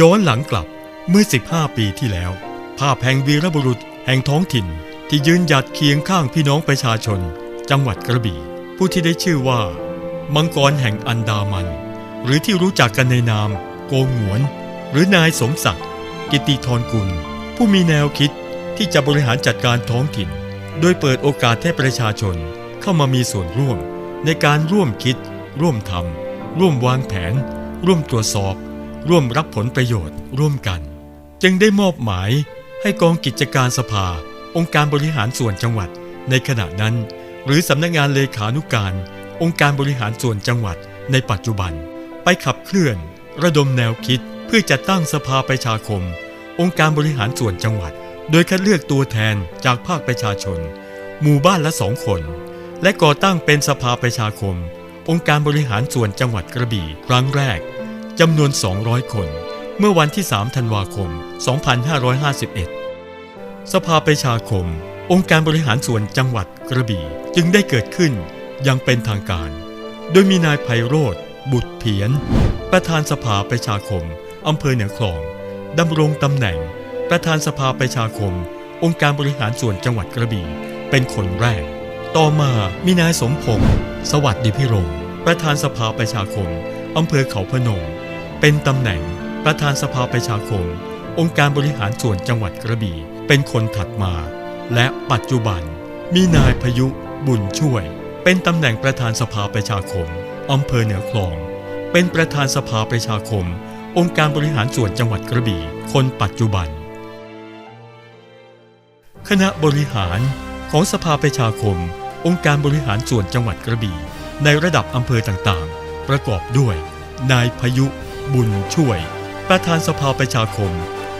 ย้อนหลังกลับเมื่อ 15 ปีที่แล้ว ภาพแห่งวีรบุรุษแห่งท้องถิ่น ที่ยืนหยัดเคียงข้างพี่น้องประชาชน จังหวัดกระบี่ ผู้ที่ได้ชื่อว่า มังกรแห่งอันดามัน หรือที่รู้จักกันในนาม โกงหวน หรือนายสมศักดิ์กิติธรกุล ผู้มีแนวคิดที่จะบริหารจัดการท้องถิ่น โดยเปิดโอกาสให้ประชาชนเข้ามามีส่วนร่วม ในการร่วมคิด ร่วมทำร่วมวางแผน ร่วมตรวจสอบ ร่วมรับผลประโยชน์ร่วมกัน จึงได้มอบหมายให้กองกิจการสภา องค์การบริหารส่วนจังหวัด ในขณะนั้น หรือสำนักงานเลขานุการ องค์การบริหารส่วนจังหวัด ในปัจจุบัน ไปขับเคลื่อน ระดมแนวคิดเพื่อจัดตั้งสภาประชาคม องค์การบริหารส่วนจังหวัด โดยคัดเลือกตัวแทนจากภาคประชาชน หมู่บ้านละสองคน และก่อตั้งเป็นสภาประชาคม องค์การบริหารส่วนจังหวัดกระบี่ครั้งแรก จำนวน 200 คน เมื่อวันที่ 3 ธันวาคม 2551 สภาประชาคม องค์การบริหารส่วนจังหวัดกระบี่จึงได้เกิดขึ้นอยังเป็นทางการ โดยมีนายไพโรธบุตรเพียน ประธานสภาประชาคมอำเภอเหนือคลองดำรงตำแหน่ง ประธานสภาประชาคม องค์การบริหารส่วนจังหวัดกระบี่เป็นคนแรก ต่อมามีนายสมพงศ์สวัสดิพิรมประธานสภาประชาคมอำเภอเขาพนม เป็นตำแหน่งประธานสภาประชาคม องค์การบริหารส่วนจังหวัดกระบี่ เป็นคนถัดมา และปัจจุบัน มีนายพยุบุญช่วย เป็นตำแหน่งประธานสภาประชาคมอำเภอเหนือคลอง เป็นประธานสภาประชาคม องค์การบริหารส่วนจังหวัดกระบี่ คนปัจจุบัน คณะบริหารของสภาประชาคม องค์การบริหารส่วนจังหวัดกระบี่ ในระดับอำเภอต่างๆ ประกอบด้วย นายพยุ บุญช่วย ประธานสภาประชาคม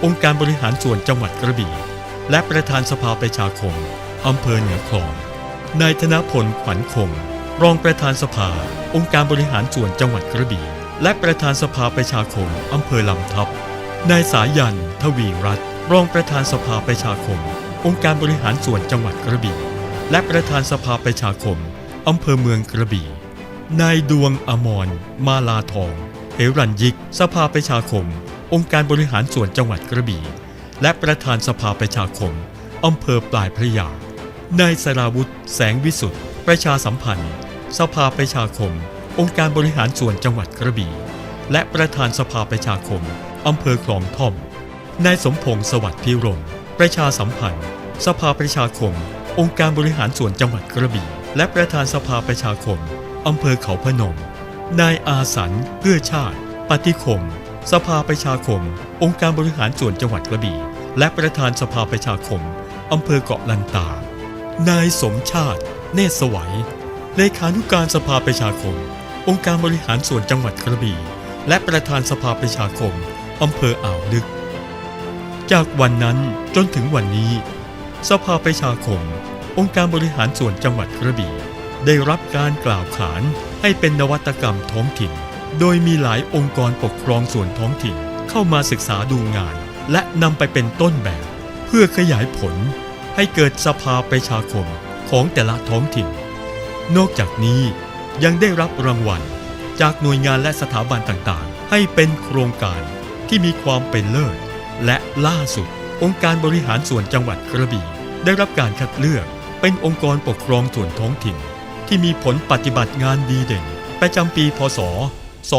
องค์การบริหารส่วนจังหวัดกระบี่ และประธานสภาประชาคมอำเภอเหนือคลอง นายธนพลขวัญคง รองประธานสภา องค์การบริหารส่วนจังหวัดกระบี่ และประธานสภาประชาคมอำเภอลำทับ นายสายัน ทวีรัตน์รองประธานสภาประชาคม องค์การบริหารส่วนจังหวัดกระบี่ และประธานสภาประชาคมอำเภอเมืองกระบี่ นายดวงอมรมาลาทอง เฮรัญยิก สภาประชาคม องค์การบริหารส่วนจังหวัดกระบี่ และประธานสภาประชาคมอำเภอปลายพระยานายสราวุธ แสงวิสุทธ์ประชาสัมพันธ์ สภาประชาคม องค์การบริหารส่วนจังหวัดกระบี่ และประธานสภาประชาคมอำเภอคลองท่อม นายสมพงศ์สวัสดิ์พิรม ประชาสัมพันธ์ สภาประชาคม องค์การบริหารส่วนจังหวัดกระบี่ และประธานสภาประชาคมอำเภอเขาพนม นายอาสันเพื่อชาติ ปฏิคม สภาประชาคม องค์การบริหารส่วนจังหวัดกระบี่ และประธานสภาประชาคม อำเภอเกาะลันตา นายสมชาติ เนตรสวัยเลขานุการสภาประชาคม องค์การบริหารส่วนจังหวัดกระบี่ และประธานสภาประชาคม อำเภออ่าวลึก จากวันนั้นจนถึงวันนี้ สภาประชาคม องค์การบริหารส่วนจังหวัดกระบี่ ได้รับการกล่าวขาน ให้เป็นนวัตกรรมท้องถิ่น โดยมีหลายองค์กรปกครองส่วนท้องถิ่นเข้ามาศึกษาดูงาน และนำไปเป็นต้นแบบ เพื่อขยายผล ให้เกิดสภาประชาคมของแต่ละท้องถิ่น นอกจากนี้ยังได้รับรางวัล จากหน่วยงานและสถาบันต่างๆ ให้เป็นโครงการที่มีความเป็นเลิศ และล่าสุด องค์การบริหารส่วนจังหวัดกระบี่ได้รับการคัดเลือกเป็นองค์กรปกครองส่วนท้องถิ่น ที่มีผลปฏิบัติงานดีเด่น ประจำปีพศ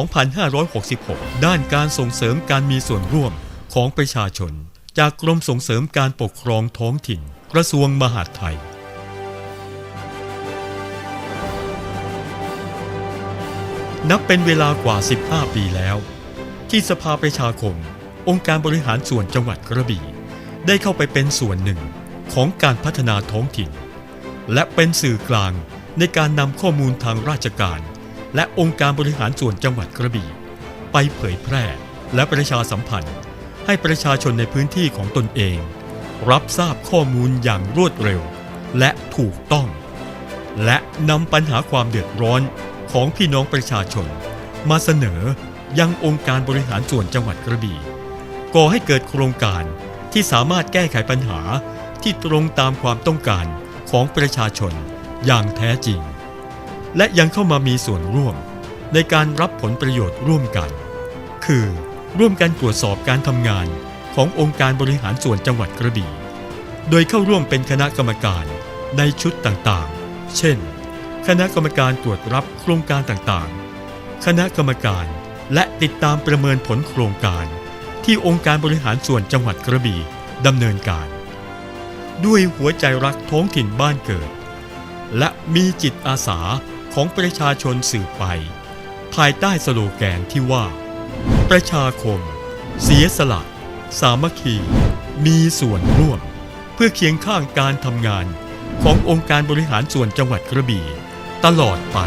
2566 ด้านการส่งเสริมการมีส่วนร่วมของประชาชน จากกรมส่งเสริมการปกครองท้องถิ่น กระทรวงมหาดไทยนับเป็นเวลากว่า 15 ปีแล้ว ที่สภาประชาคม องค์การบริหารส่วนจังหวัดกระบี่ ได้เข้าไปเป็นส่วนหนึ่งของการพัฒนาท้องถิ่น และเป็นสื่อกลาง ในการนำข้อมูลทางราชการ และองค์การบริหารส่วนจังหวัดกระบี่ ไปเผยแพร่และประชาสัมพันธ์ ให้ประชาชนในพื้นที่ของตนเอง รับทราบข้อมูลอย่างรวดเร็ว และถูกต้อง และนำปัญหาความเดือดร้อนของพี่น้องประชาชน มาเสนอยังองค์การบริหารส่วนจังหวัดกระบี่ก่อให้เกิดโครงการที่สามารถแก้ไขปัญหาที่ตรงตามความต้องการของประชาชน อย่างแท้จริง และยังเข้ามามีส่วนร่วมในการรับผลประโยชน์ร่วมกัน คือร่วมกันตรวจสอบการทำงานขององค์การบริหารส่วนจังหวัดกระบี่ โดยเข้าร่วมเป็นคณะกรรมการในชุดต่างๆ เช่น คณะกรรมการตรวจรับโครงการต่างๆ คณะกรรมการและติดตามประเมินผลโครงการ ที่องค์การบริหารส่วนจังหวัดกระบี่ดำเนินการ ด้วยหัวใจรักท้องถิ่นบ้านเกิด และมีจิตอาสาของประชาชนสืบไป ภายใต้สโลแกนที่ว่า ประชาคม เสียสละ สามัคคี มีส่วนร่วม เพื่อเคียงข้างการทำงานขององค์การบริหารส่วนจังหวัดกระบี่ ตลอดไป